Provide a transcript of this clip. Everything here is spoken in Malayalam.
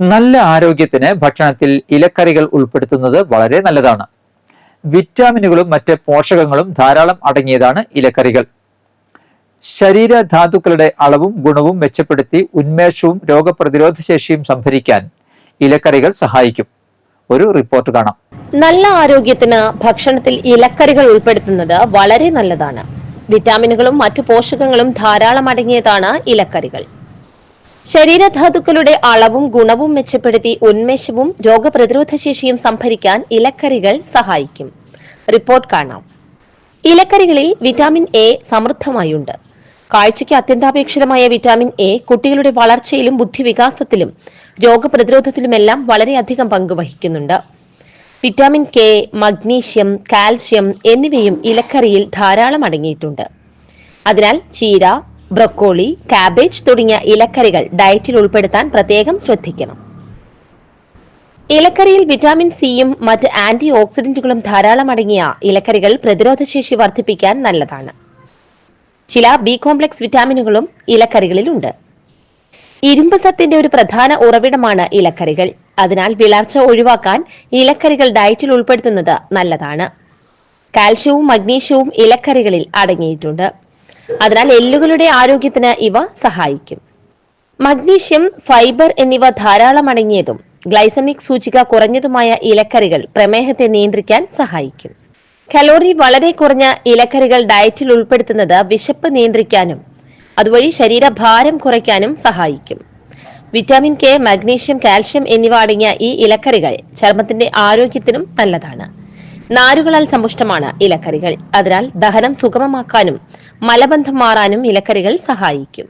നല്ല ആരോഗ്യത്തിന് ഭക്ഷണത്തിൽ ഇലക്കറികൾ ഉൾപ്പെടുത്തുന്നത് വളരെ നല്ലതാണ്. വിറ്റാമിനുകളും മറ്റ് പോഷകങ്ങളും ധാരാളം അടങ്ങിയതാണ് ഇലക്കറികൾ. ശരീര ധാതുക്കളുടെ അളവും ഗുണവും മെച്ചപ്പെടുത്തി ഉന്മേഷവും രോഗപ്രതിരോധ ശേഷിയും സംഭരിക്കാൻ ഇലക്കറികൾ സഹായിക്കും. ഒരു റിപ്പോർട്ട് കാണാം. നല്ല ആരോഗ്യത്തിന് ഭക്ഷണത്തിൽ ഇലക്കറികൾ ഉൾപ്പെടുത്തുന്നത് വളരെ നല്ലതാണ്. വിറ്റാമിനുകളും മറ്റു പോഷകങ്ങളും ധാരാളം അടങ്ങിയതാണ് ഇലക്കറികൾ. ശരീരധാതുക്കളുടെ അളവും ഗുണവും മെച്ചപ്പെടുത്തി ഉന്മേഷവും രോഗപ്രതിരോധ ശേഷിയും സംഭരിക്കാൻ ഇലക്കറികൾ സഹായിക്കും. റിപ്പോർട്ട് കാണാം. ഇലക്കറികളിൽ വിറ്റാമിൻ എ സമൃദ്ധമായുണ്ട്. കാഴ്ചയ്ക്ക് അത്യന്താപേക്ഷിതമായ വിറ്റാമിൻ എ കുട്ടികളുടെ വളർച്ചയിലും ബുദ്ധിവികാസത്തിലും രോഗപ്രതിരോധത്തിലുമെല്ലാം വളരെയധികം പങ്ക് വഹിക്കുന്നുണ്ട് വിറ്റാമിൻ കെ മഗ്നീഷ്യം കാൽസ്യം എന്നിവയും ഇലക്കറിയിൽ ധാരാളം അടങ്ങിയിട്ടുണ്ട്. അതിനാൽ ചീര ബ്രൊക്കോളി കാബേജ് തുടങ്ങിയ ഇലക്കറികൾ ഡയറ്റിൽ ഉൾപ്പെടുത്താൻ പ്രത്യേകം ശ്രദ്ധിക്കണം. ഇലക്കറിയിൽ വിറ്റാമിൻ സിയും മറ്റ് ആന്റി ഓക്സിഡന്റുകളും ധാരാളം അടങ്ങിയ ഇലക്കറികൾ പ്രതിരോധശേഷി വർദ്ധിപ്പിക്കാൻ നല്ലതാണ്. ചില ബി കോംപ്ലക്സ് വിറ്റാമിനുകളും ഇലക്കറികളിലുണ്ട്. ഇരുമ്പ് സത്തിന്റെ ഒരു പ്രധാന ഉറവിടമാണ് ഇലക്കറികൾ. അതിനാൽ വിളർച്ച ഒഴിവാക്കാൻ ഇലക്കറികൾ ഡയറ്റിൽ ഉൾപ്പെടുത്തുന്നത് നല്ലതാണ്. കാൽഷ്യവും മഗ്നീഷ്യവും ഇലക്കറികളിൽ അടങ്ങിയിട്ടുണ്ട്. അതിനാൽ എല്ലുകളുടെ ആരോഗ്യത്തിന് ഇവ സഹായിക്കും. മഗ്നീഷ്യം ഫൈബർ എന്നിവ ധാരാളം അടങ്ങിയതും ഗ്ലൈസമിക് സൂചിക കുറഞ്ഞതുമായ ഇലക്കറികൾ പ്രമേഹത്തെ നിയന്ത്രിക്കാൻ സഹായിക്കും. കലോറി വളരെ കുറഞ്ഞ ഇലക്കറികൾ ഡയറ്റിൽ ഉൾപ്പെടുത്തുന്നത് വിശപ്പ് നിയന്ത്രിക്കാനും അതുവഴി ശരീരഭാരം കുറയ്ക്കാനും സഹായിക്കും. വിറ്റാമിൻ കെ മഗ്നീഷ്യം കാൽഷ്യം എന്നിവ അടങ്ങിയ ഈ ഇലക്കറികൾ ചർമ്മത്തിന്റെ ആരോഗ്യത്തിനും നല്ലതാണ്. നാരുകളാൽ സമ്പുഷ്ടമാണ് ഇലക്കറികൾ. അതിനാൽ ദഹനം സുഗമമാക്കാനും മലബന്ധം മാറാനും ഇലക്കറികൾ സഹായിക്കും